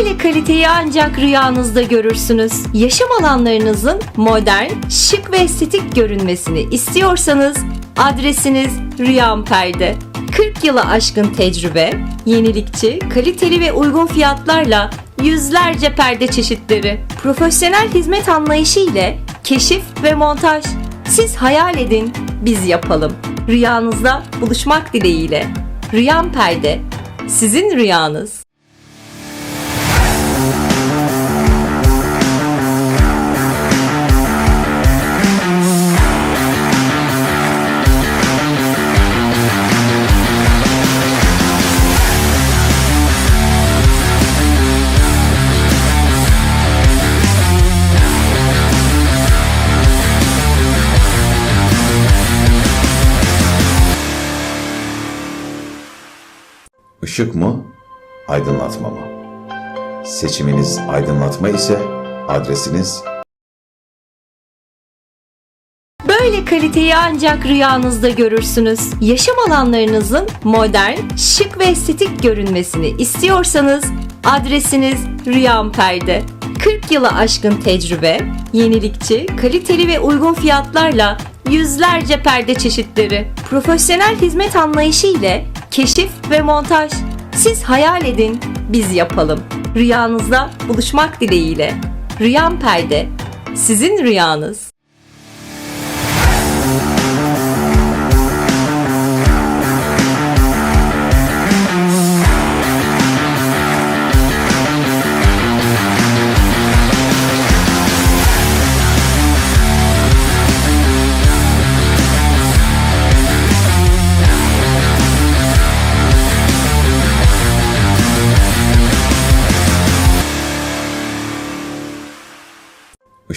Böyle kaliteyi ancak rüyanızda görürsünüz. Yaşam alanlarınızın modern, şık ve estetik görünmesini istiyorsanız adresiniz Rüyam Perde. 40 yılı aşkın tecrübe, yenilikçi, kaliteli ve uygun fiyatlarla yüzlerce perde çeşitleri, profesyonel hizmet anlayışı ile keşif ve montaj. Siz hayal edin, biz yapalım. Rüyanızda buluşmak dileğiyle. Rüyam Perde, sizin rüyanız. Işık mı, aydınlatma mı? Seçiminiz aydınlatma ise adresiniz Böyle kaliteyi ancak rüyanızda görürsünüz. Yaşam alanlarınızın modern, şık ve estetik görünmesini istiyorsanız adresiniz Rüyam Perde. 40 yılı aşkın tecrübe, yenilikçi, kaliteli ve uygun fiyatlarla yüzlerce perde çeşitleri, profesyonel hizmet anlayışı ile keşif ve montaj. Siz hayal edin, biz yapalım. Rüyanızda buluşmak dileğiyle. Rüyam Perde, sizin rüyanız.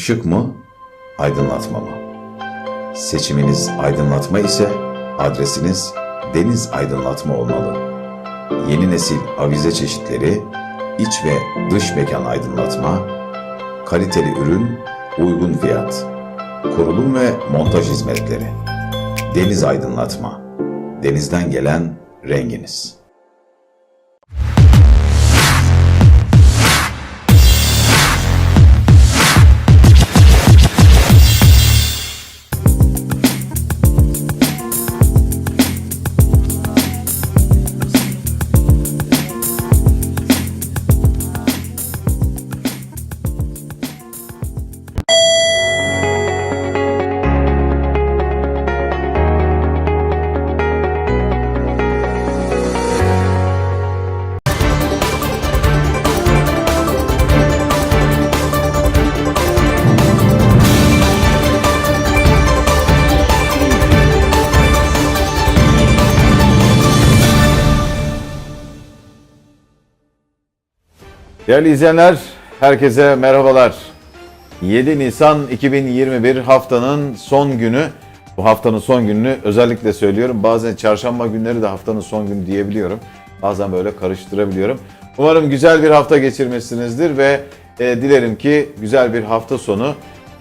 Işık mı, aydınlatma mı? Seçiminiz aydınlatma ise adresiniz Deniz Aydınlatma olmalı. Yeni nesil avize çeşitleri, iç ve dış mekan aydınlatma, kaliteli ürün, uygun fiyat, kurulum ve montaj hizmetleri. Deniz Aydınlatma. Denizden gelen renginiz. Değerli izleyenler, herkese merhabalar. 7 Nisan 2021 haftanın son günü. Bu haftanın son gününü özellikle söylüyorum. Bazen çarşamba günleri de haftanın son günü diyebiliyorum. Bazen böyle karıştırabiliyorum. Umarım güzel bir hafta geçirmişsinizdir ve e, dilerim ki güzel bir hafta sonu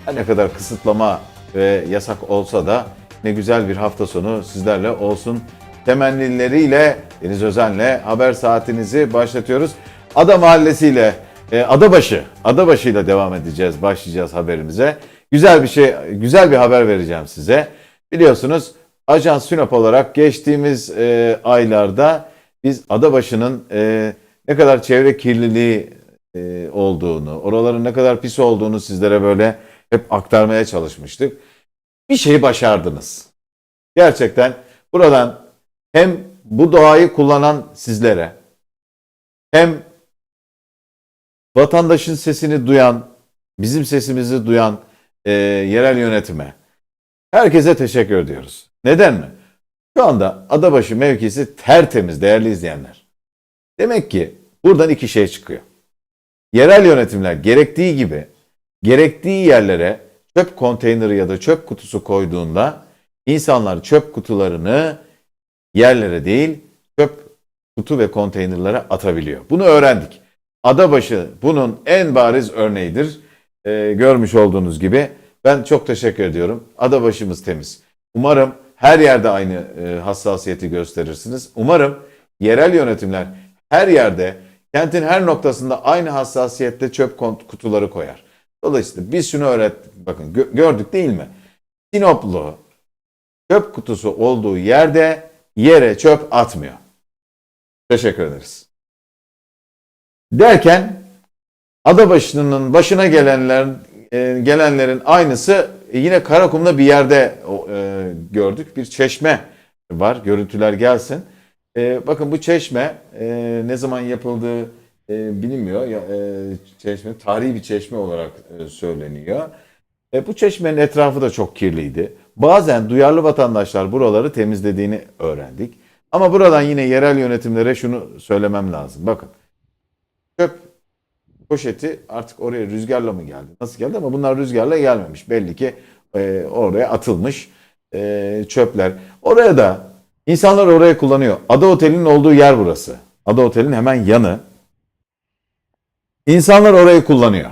her ne kadar kısıtlama ve yasak olsa da ne güzel bir hafta sonu sizlerle olsun. Temennileriyle Deniz Özen'le haber saatinizi başlatıyoruz. Ada Mahallesi ile e, Adabaşı, Adabaşı ile devam edeceğiz, başlayacağız haberimize. Güzel bir şey, güzel bir haber vereceğim size. Biliyorsunuz Ajans Sinop olarak geçtiğimiz e, aylarda biz Adabaşı'nın e, ne kadar çevre kirliliği e, olduğunu, oraların ne kadar pis olduğunu sizlere böyle hep aktarmaya çalışmıştık. Bir şeyi başardınız. Gerçekten buradan hem bu doğayı kullanan sizlere hem vatandaşın sesini duyan, bizim sesimizi duyan e, yerel yönetime herkese teşekkür ediyoruz. Neden mi? Şu anda Adabaşı mevkisi tertemiz değerli izleyenler. Demek ki buradan iki şey çıkıyor. Yerel yönetimler gerektiği gibi gerektiği yerlere çöp konteyneri ya da çöp kutusu koyduğunda insanlar çöp kutularını yerlere değil çöp kutu ve konteynerlere atabiliyor. Bunu öğrendik. Adabaşı bunun en bariz örneğidir. Ee, görmüş olduğunuz gibi. Ben çok teşekkür ediyorum. Adabaşımız temiz. Umarım her yerde aynı e, hassasiyeti gösterirsiniz. Umarım yerel yönetimler her yerde kentin her noktasında aynı hassasiyette çöp kutuları koyar. Dolayısıyla biz şunu öğret, bakın gö- gördük değil mi? Sinoplu çöp kutusu olduğu yerde yere çöp atmıyor. Teşekkür ederiz. Derken Adabaşı'nın başına gelenler e, gelenlerin aynısı e, yine Karakum'da bir yerde e, gördük. Bir çeşme var. Görüntüler gelsin. Bakın bu çeşme ne zaman yapıldığı bilinmiyor. Çeşme tarihi bir çeşme olarak söyleniyor. Bu çeşmenin etrafı da çok kirliydi. Bazen duyarlı vatandaşlar buraları temizlediğini öğrendik. Ama buradan yine yerel yönetimlere şunu söylemem lazım. Bakın poşeti artık oraya rüzgarla mı geldi? Nasıl geldi? Ama bunlar rüzgarla gelmemiş. Belli ki e, oraya atılmış e, çöpler. Oraya da insanlar oraya kullanıyor. Ada Oteli'nin olduğu yer burası. Ada Oteli'nin hemen yanı. İnsanlar orayı kullanıyor.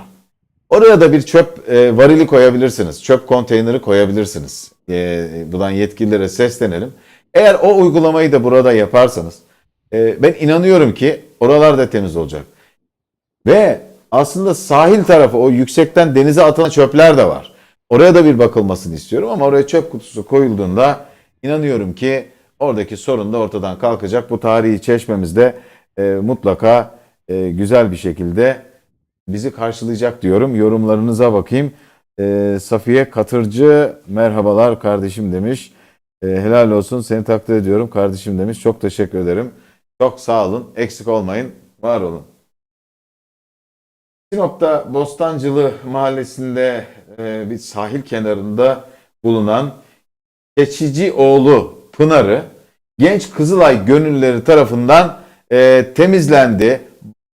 Oraya da bir çöp e, varili koyabilirsiniz. Çöp konteyneri koyabilirsiniz. E, buradan yetkililere seslenelim. Eğer o uygulamayı da burada yaparsanız e, ben inanıyorum ki oralar da temiz olacak. Ve aslında sahil tarafı o yüksekten denize atılan çöpler de var. Oraya da bir bakılmasını istiyorum ama oraya çöp kutusu koyulduğunda inanıyorum ki oradaki sorun da ortadan kalkacak. Bu tarihi çeşmemizde e, mutlaka e, güzel bir şekilde bizi karşılayacak diyorum. Yorumlarınıza bakayım. E, Safiye Katırcı merhabalar kardeşim demiş. E, helal olsun seni takdir ediyorum kardeşim demiş. Çok teşekkür ederim. Çok sağ olun. Eksik olmayın. Var olun. Sinop'ta Bostancılı mahallesinde e, bir sahil kenarında bulunan Keçicioğlu Pınarı genç Kızılay gönüllüleri tarafından e, temizlendi,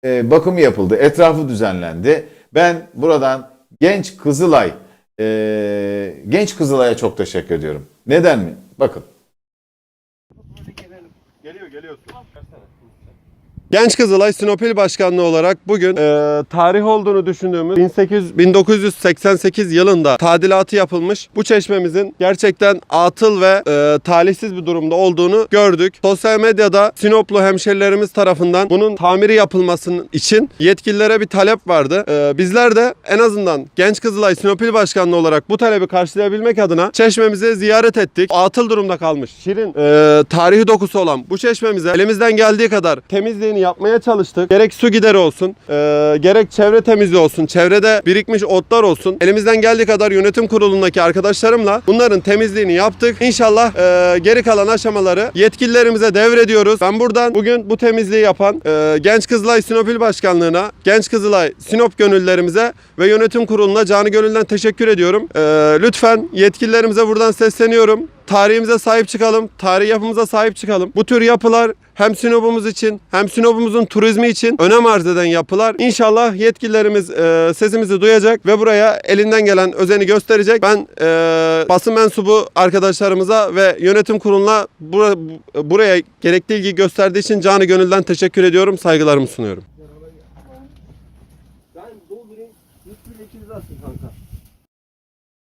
e, bakımı yapıldı, etrafı düzenlendi. Ben buradan genç Kızılay, e, genç Kızılay'a çok teşekkür ediyorum. Neden mi? Bakın. Genç Kızılay Sinopil Başkanlığı olarak bugün e, tarih olduğunu düşündüğümüz 1800, 1988 yılında tadilatı yapılmış bu çeşmemizin gerçekten atıl ve e, talihsiz bir durumda olduğunu gördük. Sosyal medyada Sinoplu hemşerilerimiz tarafından bunun tamiri yapılmasının için yetkililere bir talep vardı. E, bizler de en azından Genç Kızılay Sinopil Başkanlığı olarak bu talebi karşılayabilmek adına çeşmemizi ziyaret ettik. Atıl durumda kalmış. Şirin e, tarihi dokusu olan bu çeşmemize elimizden geldiği kadar temizliğini yapmaya çalıştık. Gerek su gideri olsun, e, gerek çevre temizliği olsun, çevrede birikmiş otlar olsun. Elimizden geldiği kadar yönetim kurulundaki arkadaşlarımla bunların temizliğini yaptık. İnşallah e, geri kalan aşamaları yetkililerimize devrediyoruz. Ben buradan bugün bu temizliği yapan e, Genç Kızılay Sinopil Başkanlığı'na, Genç Kızılay Sinop gönüllerimize ve yönetim kuruluna canı gönülden teşekkür ediyorum. E, lütfen yetkililerimize buradan sesleniyorum. Tarihimize sahip çıkalım, tarih yapımıza sahip çıkalım. Bu tür yapılar hem Sinop'umuz için hem Sinop'umuzun turizmi için önem arz eden yapılar. İnşallah yetkililerimiz e, sesimizi duyacak ve buraya elinden gelen özeni gösterecek. Ben e, basın mensubu arkadaşlarımıza ve yönetim kuruluna bura- buraya gerekli ilgi gösterdiği için canı gönülden teşekkür ediyorum, saygılarımı sunuyorum.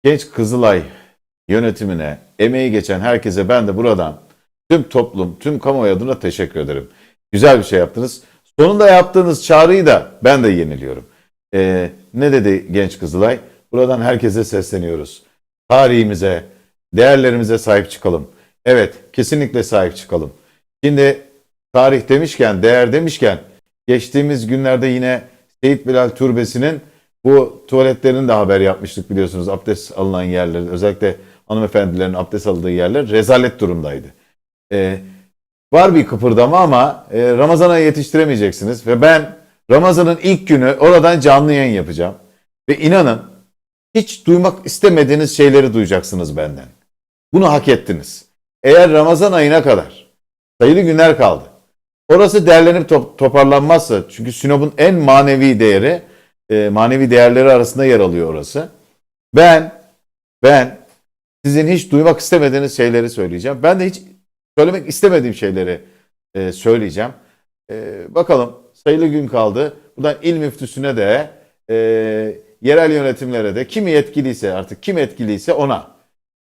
Genç Kızılay yönetimine, emeği geçen herkese ben de buradan tüm toplum, tüm kamuoyu adına teşekkür ederim. Güzel bir şey yaptınız. Sonunda yaptığınız çağrıyı da ben de yeniliyorum. Ee, ne dedi Genç Kızılay? Buradan herkese sesleniyoruz. Tarihimize, değerlerimize sahip çıkalım. Evet, kesinlikle sahip çıkalım. Şimdi tarih demişken, değer demişken geçtiğimiz günlerde yine Seyit Bilal Türbesi'nin bu tuvaletlerini de haber yapmıştık biliyorsunuz. Abdest alınan yerler, özellikle hanımefendilerin abdest aldığı yerler rezalet durumdaydı. Ee, var bir kıpırdama ama e, Ramazan'a yetiştiremeyeceksiniz. Ve ben Ramazan'ın ilk günü oradan canlı yayın yapacağım. Ve inanın hiç duymak istemediğiniz şeyleri duyacaksınız benden. Bunu hak ettiniz. Eğer Ramazan ayına kadar sayılı günler kaldı. Orası derlenip top- toparlanmazsa çünkü Sinop'un en manevi değeri e, manevi değerleri arasında yer alıyor orası. Ben ben sizin hiç duymak istemediğiniz şeyleri söyleyeceğim. Ben de hiç söylemek istemediğim şeyleri e, söyleyeceğim. E, bakalım sayılı gün kaldı. Buradan il müftüsüne de e, yerel yönetimlere de kim yetkiliyse artık kim etkiliyse ona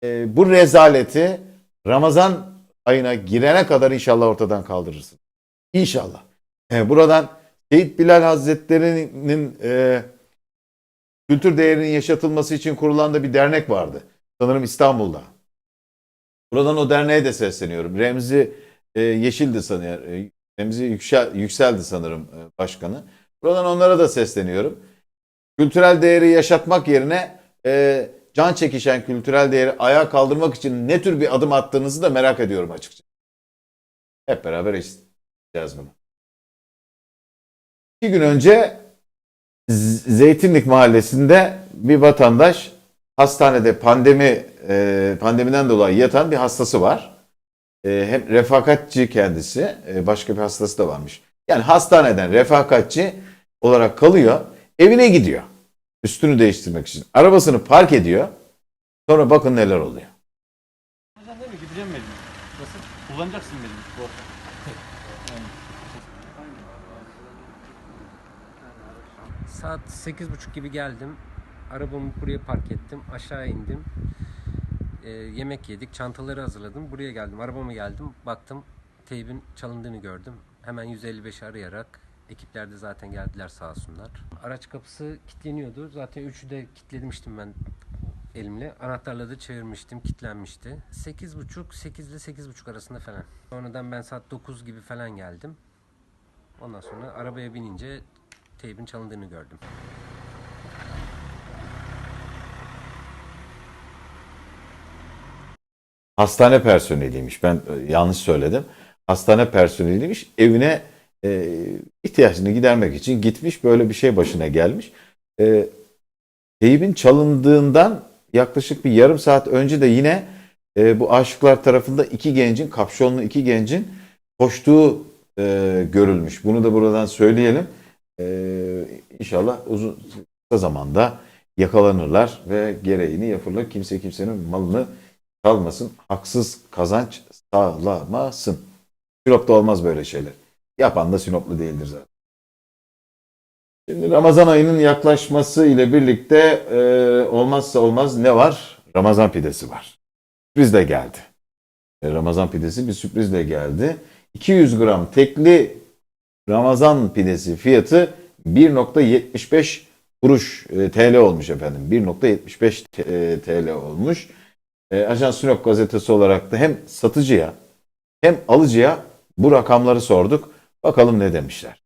e, bu rezaleti Ramazan ayına girene kadar inşallah ortadan kaldırırsın. İnşallah. E, buradan Şehit Bilal Hazretleri'nin e, kültür değerinin yaşatılması için kurulan da bir dernek vardı. Sanırım İstanbul'da. Buradan o derneğe de sesleniyorum. Remzi e, Yeşil'di sanıyorum. E, Remzi Yüksel, Yüksel'di sanırım e, başkanı. Buradan onlara da sesleniyorum. Kültürel değeri yaşatmak yerine e, can çekişen kültürel değeri ayağa kaldırmak için ne tür bir adım attığınızı da merak ediyorum açıkçası. Hep beraber isteyeceğiz bunu. İki gün önce Zeytinlik Mahallesi'nde bir vatandaş hastanede pandemi e, pandemiden dolayı yatan bir hastası var. E, hem refakatçi kendisi, e, başka bir hastası da varmış. Yani hastaneden refakatçi olarak kalıyor, evine gidiyor. Üstünü değiştirmek için. Arabasını park ediyor. Sonra bakın neler oluyor. Sen değil mi? Gideceğim mecbur. Nasıl? Kullanacaksın mecbur. Bu. Saat 8.30 gibi geldim. Arabamı buraya park ettim. Aşağı indim. Ee, yemek yedik. Çantaları hazırladım. Buraya geldim. Arabama geldim. Baktım teybin çalındığını gördüm. Hemen 155 arayarak ekipler de zaten geldiler sağ olsunlar. Araç kapısı kilitleniyordu. Zaten üçü de kilitlemiştim ben elimle. Anahtarla da çevirmiştim. Kilitlenmişti. 8.30 8 ile 8.30 arasında falan. Sonradan ben saat 9 gibi falan geldim. Ondan sonra arabaya binince teybin çalındığını gördüm. Hastane personeliymiş. Ben e, yanlış söyledim. Hastane personeliymiş. Evine e, ihtiyacını gidermek için gitmiş. Böyle bir şey başına gelmiş. E, teybin çalındığından yaklaşık bir yarım saat önce de yine e, bu aşıklar tarafında iki gencin, kapşonlu iki gencin koştuğu e, görülmüş. Bunu da buradan söyleyelim. E, inşallah uzun zamanda yakalanırlar ve gereğini yapılır. Kimse kimsenin malını kalmasın, haksız kazanç sağlamasın. Sinop'ta olmaz böyle şeyler. Yapan da Sinoplu değildir zaten. Şimdi Ramazan ayının yaklaşması ile birlikte e, olmazsa olmaz ne var? Ramazan pidesi var. Sürprizle geldi. E, Ramazan pidesi bir sürprizle geldi. 200 gram tekli Ramazan pidesi fiyatı 1.75 kuruş e, TL olmuş efendim. 1.75 T- e, TL olmuş. E, Ajans Sinop gazetesi olarak da hem satıcıya hem alıcıya bu rakamları sorduk. Bakalım ne demişler.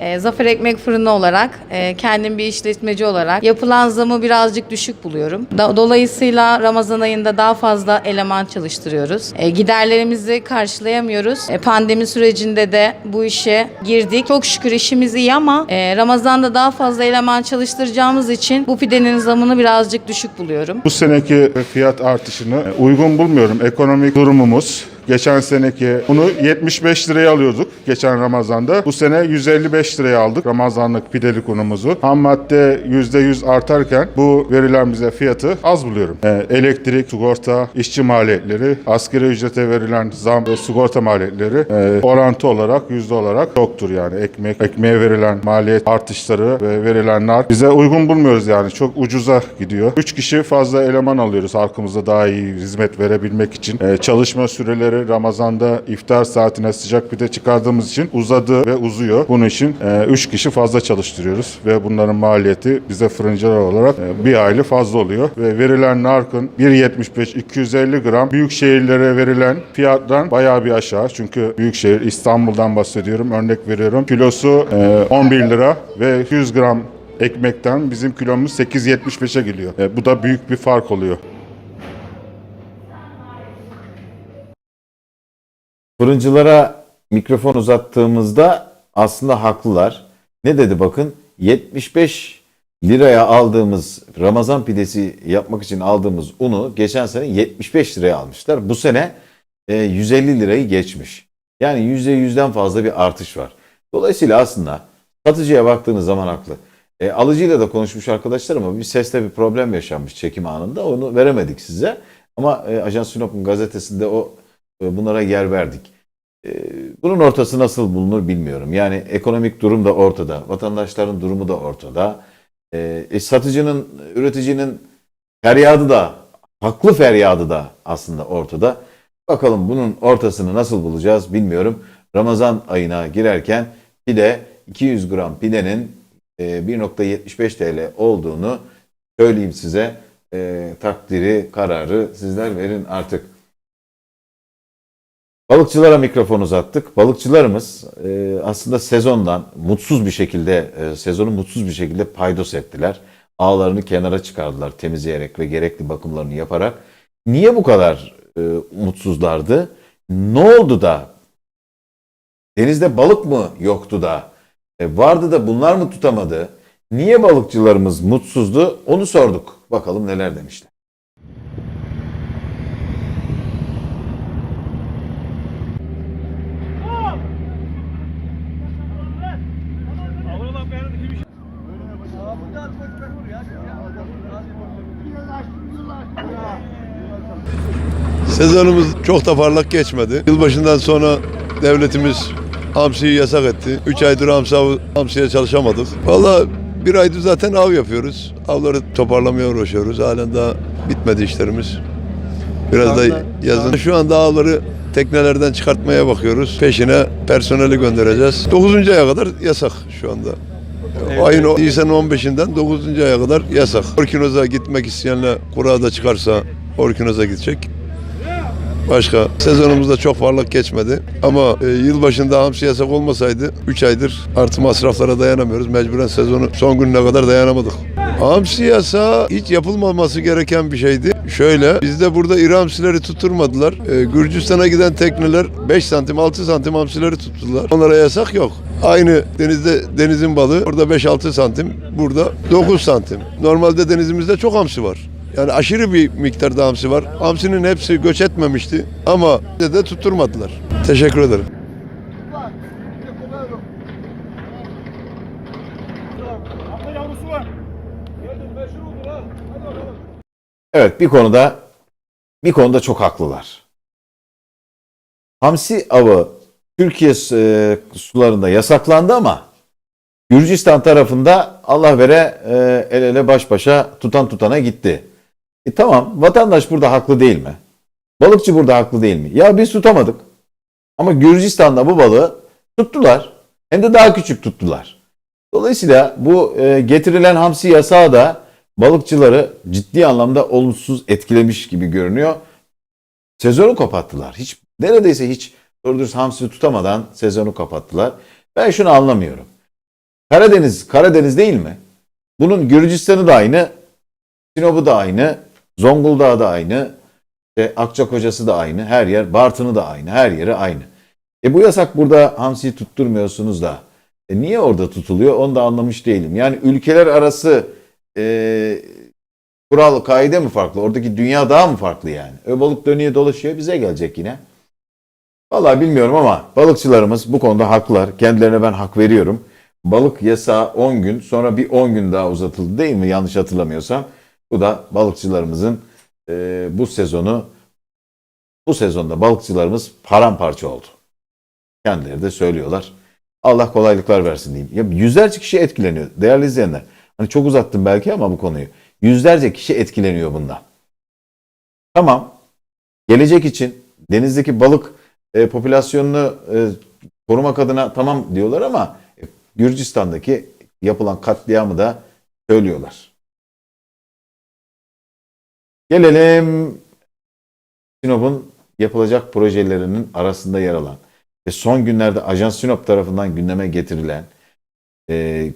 E, Zafer Ekmek Fırını olarak, e, kendim bir işletmeci olarak yapılan zamı birazcık düşük buluyorum. Dolayısıyla Ramazan ayında daha fazla eleman çalıştırıyoruz. E, giderlerimizi karşılayamıyoruz. E, pandemi sürecinde de bu işe girdik. Çok şükür işimiz iyi ama e, Ramazan'da daha fazla eleman çalıştıracağımız için bu pidenin zamını birazcık düşük buluyorum. Bu seneki fiyat artışını uygun bulmuyorum. Ekonomik durumumuz Geçen seneki bunu 75 liraya alıyorduk geçen Ramazan'da. Bu sene 155 liraya aldık Ramazanlık pidelik unumuzu. Ham madde %100 artarken bu verilen bize fiyatı az buluyorum. Ee, elektrik, sigorta, işçi maliyetleri, asgari ücrete verilen zam ve sigorta maliyetleri e, orantı olarak, yüzde olarak çoktur yani. Ekmek, ekmeğe verilen maliyet artışları ve verilenler bize uygun bulmuyoruz yani. Çok ucuza gidiyor. 3 kişi fazla eleman alıyoruz halkımıza daha iyi hizmet verebilmek için. Ee, çalışma süreleri Ramazan'da iftar saatine sıcak pide çıkardığımız için uzadı ve uzuyor. Bunun için 3 kişi fazla çalıştırıyoruz ve bunların maliyeti bize fırıncılar olarak e, bir aylık fazla oluyor. Ve verilen narkın 1.75-250 gram büyük şehirlere verilen fiyattan bayağı bir aşağı. Çünkü büyük şehir İstanbul'dan bahsediyorum. Örnek veriyorum. Kilosu e, 11 lira ve 100 gram ekmekten bizim kilomuz 8.75'e geliyor. E, bu da büyük bir fark oluyor. Fırıncılara mikrofon uzattığımızda aslında haklılar. Ne dedi bakın 75 liraya aldığımız Ramazan pidesi yapmak için aldığımız unu geçen sene 75 liraya almışlar. Bu sene e, 150 lirayı geçmiş. Yani %100'den fazla bir artış var. Dolayısıyla aslında satıcıya baktığınız zaman haklı. E, alıcıyla da konuşmuş arkadaşlar ama bir seste bir problem yaşanmış çekim anında. Onu veremedik size. Ama e, Ajans Sinop'un gazetesinde o e, bunlara yer verdik. E, bunun ortası nasıl bulunur bilmiyorum. Yani ekonomik durum da ortada. Vatandaşların durumu da ortada. E, e, satıcının, üreticinin feryadı da, haklı feryadı da aslında ortada. Bakalım bunun ortasını nasıl bulacağız bilmiyorum. Ramazan ayına girerken pide 200 gram pidenin e, 1.75 TL olduğunu söyleyeyim size. E, takdiri, kararı sizler verin artık. Balıkçılara mikrofon uzattık. Balıkçılarımız e, aslında sezondan mutsuz bir şekilde, e, sezonu mutsuz bir şekilde paydos ettiler. Ağlarını kenara çıkardılar temizleyerek ve gerekli bakımlarını yaparak. Niye bu kadar e, mutsuzlardı? Ne oldu da? Denizde balık mı yoktu da? E, vardı da bunlar mı tutamadı? Niye balıkçılarımız mutsuzdu? Onu sorduk. Bakalım neler demişler. Sezonumuz çok da parlak geçmedi. Yılbaşından sonra devletimiz hamsiyi yasak etti. 3 aydır hamsi hamsiye çalışamadık. Valla bir aydır zaten av yapıyoruz. Avları toparlamaya uğraşıyoruz. Halen daha bitmedi işlerimiz. Biraz da yazın. Şu anda avları teknelerden çıkartmaya bakıyoruz. Peşine personeli göndereceğiz. 9. aya kadar yasak şu anda. O ayın o- Nisan 15'inden 9. aya kadar yasak. Orkinoza gitmek isteyenler kurada çıkarsa Orkinoza gidecek. Başka sezonumuzda çok parlak geçmedi. Ama e, yılbaşında hamsi yasak olmasaydı 3 aydır artı masraflara dayanamıyoruz. Mecburen sezonu son gününe kadar dayanamadık. Hamsi yasağı hiç yapılmaması gereken bir şeydi. Şöyle bizde burada iri hamsileri tutturmadılar. E, Gürcistan'a giden tekneler 5 santim 6 santim hamsileri tuttular. Onlara yasak yok. Aynı denizde denizin balığı orada 5-6 santim, burada 9 santim. Normalde denizimizde çok hamsi var. Yani aşırı bir miktarda hamsi var. Hamsinin hepsi göç etmemişti ama de, de tutturmadılar. Teşekkür ederim. Evet bir konuda bir konuda çok haklılar. Hamsi avı Türkiye e, sularında yasaklandı ama Gürcistan tarafında Allah vere e, el ele baş başa tutan tutana gitti. E tamam vatandaş burada haklı değil mi? Balıkçı burada haklı değil mi? Ya biz tutamadık. Ama Gürcistan'da bu balığı tuttular. Hem de daha küçük tuttular. Dolayısıyla bu e, getirilen hamsi yasağı da balıkçıları ciddi anlamda olumsuz etkilemiş gibi görünüyor. Sezonu kapattılar. Hiç neredeyse hiç doğru dürüst hamsi tutamadan sezonu kapattılar. Ben şunu anlamıyorum. Karadeniz, Karadeniz değil mi? Bunun Gürcistan'ı da aynı, Sinop'u da aynı, Zonguldak'ı da aynı, işte Akçakoca'sı da aynı, her yer, Bartın'ı da aynı, her yeri aynı. E bu yasak burada hamsiyi tutturmuyorsunuz da. E niye orada tutuluyor onu da anlamış değilim. Yani ülkeler arası e, kural, kaide mi farklı? Oradaki dünya daha mı farklı yani? Ö balık dönüyor dolaşıyor bize gelecek yine. Vallahi bilmiyorum ama balıkçılarımız bu konuda haklılar. Kendilerine ben hak veriyorum. Balık yasağı 10 gün sonra bir 10 gün daha uzatıldı değil mi? Yanlış hatırlamıyorsam. Bu da balıkçılarımızın e, bu sezonu bu sezonda balıkçılarımız paramparça oldu. Kendileri de söylüyorlar. Allah kolaylıklar versin diyeyim. Ya yüzlerce kişi etkileniyor. Değerli izleyenler. Hani çok uzattım belki ama bu konuyu. Yüzlerce kişi etkileniyor bundan. Tamam. Gelecek için denizdeki balık e, popülasyonunu e, korumak adına tamam diyorlar ama e, Gürcistan'daki yapılan katliamı da söylüyorlar. Gelelim Sinop'un yapılacak projelerinin arasında yer alan ve son günlerde Ajans Sinop tarafından gündeme getirilen e,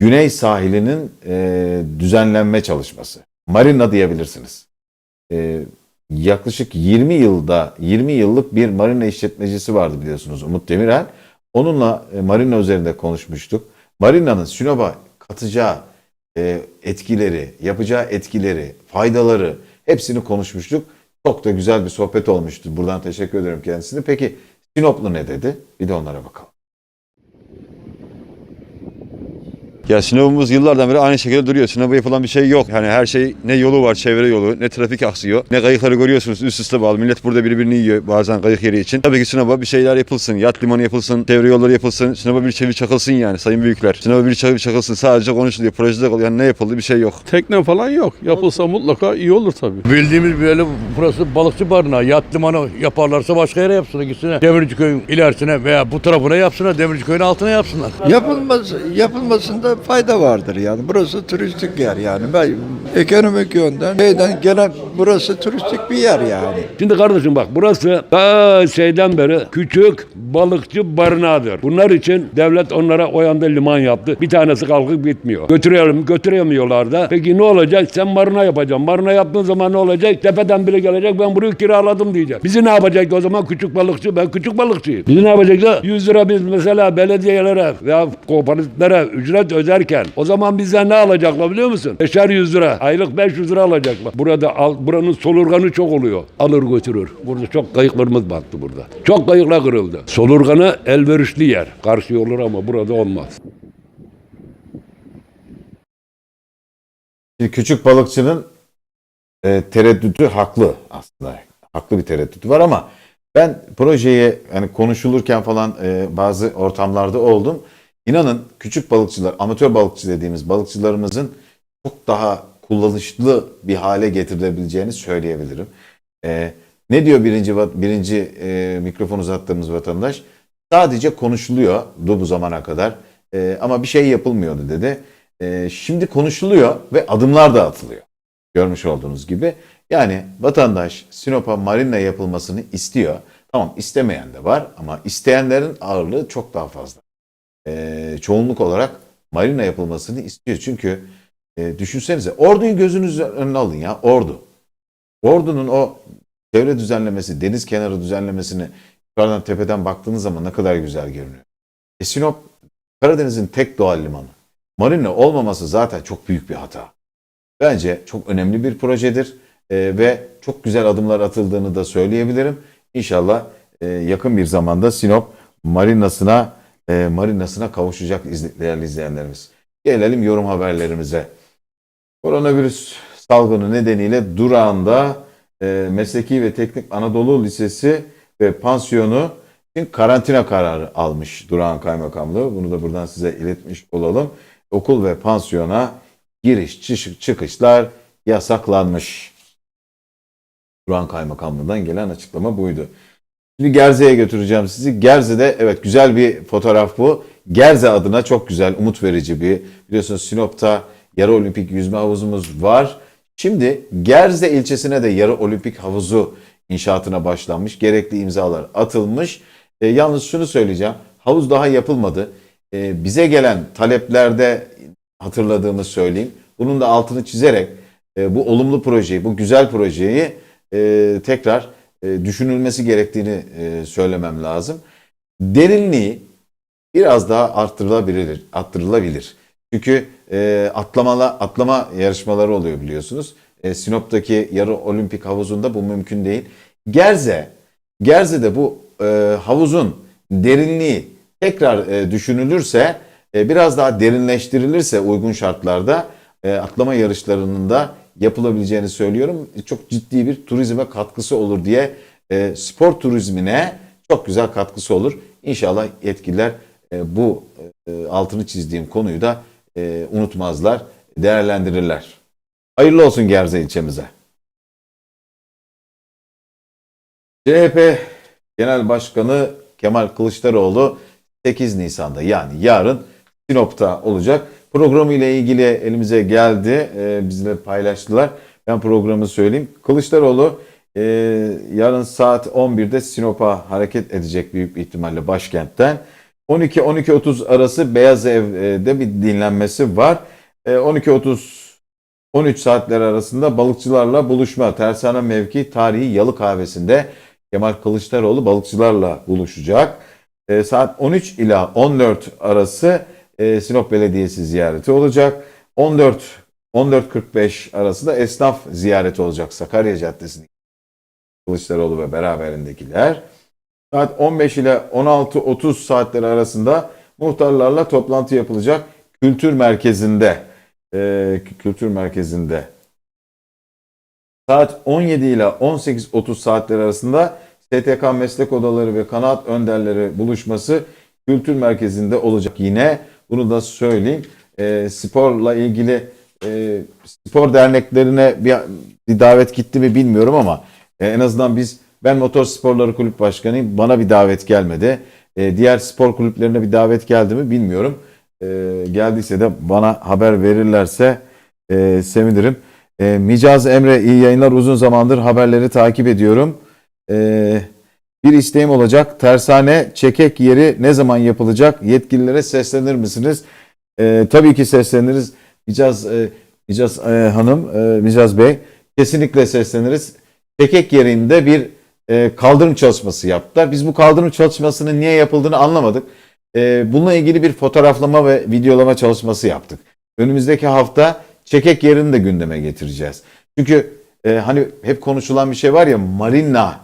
Güney sahilinin e, düzenlenme çalışması. Marina diyebilirsiniz. E, yaklaşık 20 yılda 20 yıllık bir marina işletmecisi vardı biliyorsunuz Umut Demirel. Onunla e, marina üzerinde konuşmuştuk. Marina'nın Sinop'a katacağı e, etkileri, yapacağı etkileri, faydaları hepsini konuşmuştuk. Çok da güzel bir sohbet olmuştu. Buradan teşekkür ederim kendisine. Peki Sinoplu ne dedi? Bir de onlara bakalım. Ya Sinop'umuz yıllardan beri aynı şekilde duruyor. Sinop'a yapılan bir şey yok. Yani her şey ne yolu var, çevre yolu, ne trafik aksıyor, ne kayıkları görüyorsunuz üst üste bağlı. Millet burada birbirini yiyor bazen kayık yeri için. Tabii ki Sinop'a bir şeyler yapılsın. Yat limanı yapılsın, çevre yolları yapılsın. Sinop'a bir çevi çakılsın yani sayın büyükler. Sinop'a bir çevi çakılsın. Sadece konuşuluyor. Projede yani ne yapıldı bir şey yok. Tekne falan yok. Yapılsa mutlaka iyi olur tabii. Bildiğimiz böyle burası balıkçı barınağı. Yat limanı yaparlarsa başka yere yapsınlar. Gitsinler Demirci köyün ilerisine veya bu tarafına yapsınlar. Demirci köyün altına yapsınlar. Yapılmaz, yapılmasında fayda vardır yani. Burası turistik yer yani. Ben ekonomik yönden şeyden gelen burası turistik bir yer yani. Şimdi kardeşim bak burası ta şeyden beri küçük balıkçı barınağıdır. Bunlar için devlet onlara o yanda liman yaptı. Bir tanesi kalkıp gitmiyor. Götürelim, götüremiyorlar da. Peki ne olacak? Sen marina yapacaksın. Marina yaptığın zaman ne olacak? Tepeden biri gelecek ben burayı kiraladım diyecek. Bizi ne yapacak o zaman küçük balıkçı? Ben küçük balıkçıyım. Bizi ne yapacaklar? 100 lira biz mesela belediyelere veya kooperatiflere ücret öderken o zaman bizden ne alacaklar biliyor musun? Beşer 100 lira. Aylık 500 lira alacaklar. Burada al, buranın solurganı çok oluyor. Alır götürür. Burada çok kayıklarımız battı burada. Çok kayıklar kırıldı. Solurganı elverişli yer. Karşı olur ama burada olmaz. Küçük balıkçının e, tereddütü haklı aslında. Haklı bir tereddütü var ama ben projeye hani konuşulurken falan e, bazı ortamlarda oldum. İnanın küçük balıkçılar, amatör balıkçı dediğimiz balıkçılarımızın çok daha kullanışlı bir hale getirebileceğini söyleyebilirim. E, ne diyor birinci birinci e, mikrofon uzattığımız vatandaş? Sadece konuşuluyordu bu zamana kadar E, ama bir şey yapılmıyordu dedi. E, şimdi konuşuluyor ve adımlar da atılıyor. Görmüş olduğunuz gibi. Yani vatandaş Sinop'a marina yapılmasını istiyor. Tamam istemeyen de var ama isteyenlerin ağırlığı çok daha fazla. E, çoğunluk olarak marina yapılmasını istiyor. Çünkü e, düşünsenize Ordu'yu gözünüz önüne alın ya Ordu. Ordu'nun o çevre düzenlemesi, deniz kenarı düzenlemesini yukarıdan tepeden baktığınız zaman ne kadar güzel görünüyor. E, Sinop Karadeniz'in tek doğal limanı. Marina olmaması zaten çok büyük bir hata. Bence çok önemli bir projedir e, ve çok güzel adımlar atıldığını da söyleyebilirim. İnşallah e, yakın bir zamanda Sinop marinasına e, marinasına kavuşacak izle- değerli izleyenlerimiz. Gelelim yorum haberlerimize. Koronavirüs salgını nedeniyle durağında e, Mesleki ve Teknik Anadolu Lisesi ve pansiyonu karantina kararı almış Durağan Kaymakamlığı. Bunu da buradan size iletmiş olalım. Okul ve pansiyona giriş çıkış, çıkışlar yasaklanmış. Durağan Kaymakamlığı'ndan gelen açıklama buydu. Şimdi Gerze'ye götüreceğim sizi. Gerze'de evet güzel bir fotoğraf bu. Gerze adına çok güzel, umut verici bir. Biliyorsunuz Sinop'ta yarı olimpik yüzme havuzumuz var. Şimdi Gerze ilçesine de yarı olimpik havuzu inşaatına başlanmış. Gerekli imzalar atılmış. E, yalnız şunu söyleyeceğim. Havuz daha yapılmadı. E, bize gelen taleplerde hatırladığımı söyleyeyim. Bunun da altını çizerek e, bu olumlu projeyi, bu güzel projeyi e, tekrar e, düşünülmesi gerektiğini e, söylemem lazım. Derinliği biraz daha arttırılabilir. arttırılabilir. Çünkü e, atlamalı atlama yarışmaları oluyor biliyorsunuz. E, Sinop'taki yarı olimpik havuzunda bu mümkün değil. Gerze, Gerze'de bu havuzun derinliği tekrar düşünülürse, biraz daha derinleştirilirse uygun şartlarda atlama yarışlarının da yapılabileceğini söylüyorum. Çok ciddi bir turizme katkısı olur diye e, spor turizmine çok güzel katkısı olur. İnşallah yetkililer e, bu e, altını çizdiğim konuyu da e, unutmazlar, değerlendirirler. Hayırlı olsun Gerze ilçemize. CHP Genel Başkanı Kemal Kılıçdaroğlu 8 Nisan'da yani yarın Sinop'ta olacak. Programı ile ilgili elimize geldi. E, bizle paylaştılar. Ben programı söyleyeyim. Kılıçdaroğlu e, yarın saat 11'de Sinop'a hareket edecek büyük bir ihtimalle başkentten. 12-12.30 arası Beyaz Ev'de bir dinlenmesi var. E, 12.30 13 saatler arasında balıkçılarla buluşma. Tersane mevki tarihi Yalı Kahvesi'nde Kemal Kılıçdaroğlu balıkçılarla buluşacak. E, saat 13 ila 14 arası e, Sinop Belediyesi ziyareti olacak. 14 14.45 arası da esnaf ziyareti olacak Sakarya Caddesi'nde. Kılıçdaroğlu ve beraberindekiler. Saat 15 ile 16.30 saatleri arasında muhtarlarla toplantı yapılacak. Kültür Merkezi'nde e, kültür merkezinde saat 17 ile 18.30 saatleri arasında STK meslek odaları ve kanaat önderleri buluşması kültür merkezinde olacak yine. Bunu da söyleyeyim. E, sporla ilgili e, spor derneklerine bir, bir davet gitti mi bilmiyorum ama e, en azından biz ben motor sporları kulüp başkanıyım. Bana bir davet gelmedi. E, diğer spor kulüplerine bir davet geldi mi bilmiyorum. E, geldiyse de bana haber verirlerse e, sevinirim. E, Micaz Emre iyi yayınlar. Uzun zamandır haberleri takip ediyorum. E, bir isteğim olacak. Tersane çekek yeri ne zaman yapılacak? Yetkililere seslenir misiniz? E, tabii ki sesleniriz. Micaz, e, Micaz e, Hanım, e, Micaz Bey kesinlikle sesleniriz. Çekek yerinde bir e, kaldırım çalışması yaptılar. Biz bu kaldırım çalışmasının niye yapıldığını anlamadık. E, bununla ilgili bir fotoğraflama ve videolama çalışması yaptık. Önümüzdeki hafta çekek yerini de gündeme getireceğiz. Çünkü e, hani hep konuşulan bir şey var ya Marina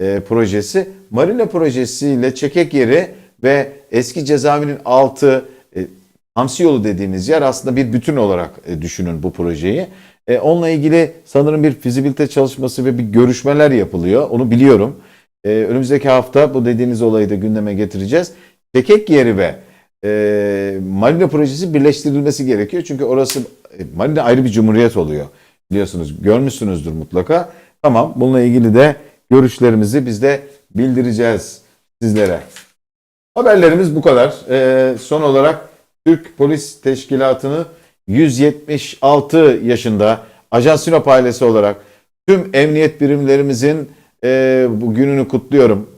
e, projesi. Marina projesiyle çekek yeri ve eski cezaevinin altı e, Hamsi yolu dediğiniz yer aslında bir bütün olarak e, düşünün bu projeyi. E, onunla ilgili sanırım bir fizibilite çalışması ve bir görüşmeler yapılıyor. Onu biliyorum. E, önümüzdeki hafta bu dediğiniz olayı da gündeme getireceğiz. Çekek yeri ve e, Marina projesi birleştirilmesi gerekiyor. Çünkü orası e, Marina ayrı bir cumhuriyet oluyor. Biliyorsunuz görmüşsünüzdür mutlaka. Tamam bununla ilgili de görüşlerimizi biz de bildireceğiz sizlere. Haberlerimiz bu kadar. E, son olarak Türk Polis Teşkilatı'nı 176 yaşında Ajans Sinop ailesi olarak tüm emniyet birimlerimizin e, bu gününü kutluyorum.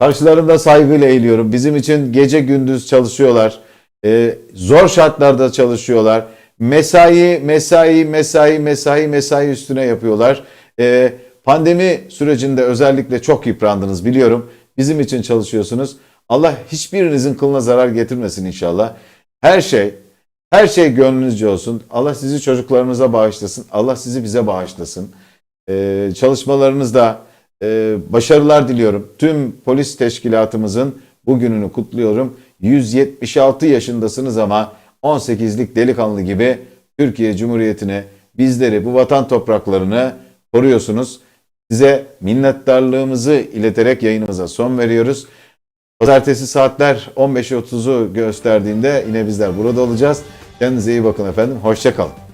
Karşılarında saygıyla eğiliyorum. Bizim için gece gündüz çalışıyorlar. E, zor şartlarda çalışıyorlar. Mesai, mesai, mesai, mesai, mesai üstüne yapıyorlar. E, pandemi sürecinde özellikle çok yıprandınız biliyorum. Bizim için çalışıyorsunuz. Allah hiçbirinizin kılına zarar getirmesin inşallah. Her şey, her şey gönlünüzce olsun. Allah sizi çocuklarınıza bağışlasın. Allah sizi bize bağışlasın. Ee, çalışmalarınızda e, başarılar diliyorum. Tüm polis teşkilatımızın bugününü kutluyorum. 176 yaşındasınız ama 18'lik delikanlı gibi Türkiye Cumhuriyeti'ni, bizleri, bu vatan topraklarını koruyorsunuz. Size minnettarlığımızı ileterek yayınımıza son veriyoruz. Pazartesi saatler 15.30'u gösterdiğinde yine bizler burada olacağız. Kendinize iyi bakın efendim. Hoşçakalın.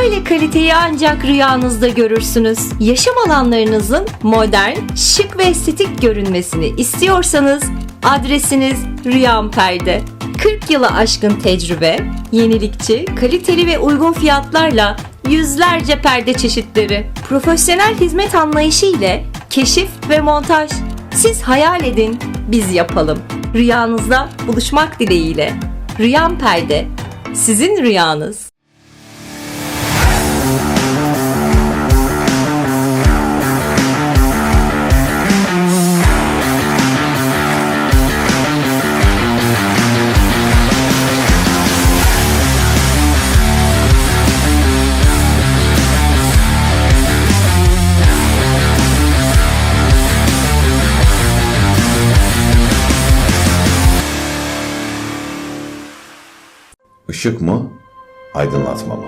Böyle kaliteyi ancak rüyanızda görürsünüz. Yaşam alanlarınızın modern, şık ve estetik görünmesini istiyorsanız adresiniz Rüyam Perde. 40 yılı aşkın tecrübe, yenilikçi, kaliteli ve uygun fiyatlarla yüzlerce perde çeşitleri, profesyonel hizmet anlayışı ile keşif ve montaj. Siz hayal edin, biz yapalım. Rüyanızda buluşmak dileğiyle. Rüyam Perde, sizin rüyanız. Işık mı, aydınlatma mı?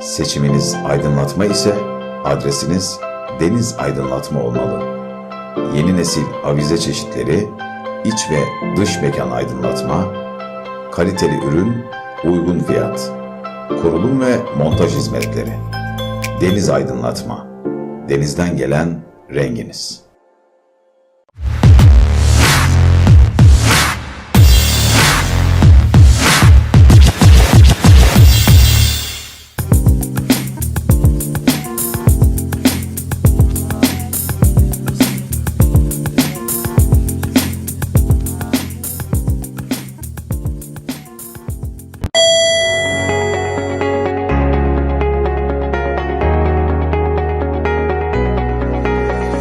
Seçiminiz aydınlatma ise adresiniz Deniz Aydınlatma olmalı. Yeni nesil avize çeşitleri, iç ve dış mekan aydınlatma, kaliteli ürün, uygun fiyat, kurulum ve montaj hizmetleri. Deniz Aydınlatma. Denizden gelen renginiz.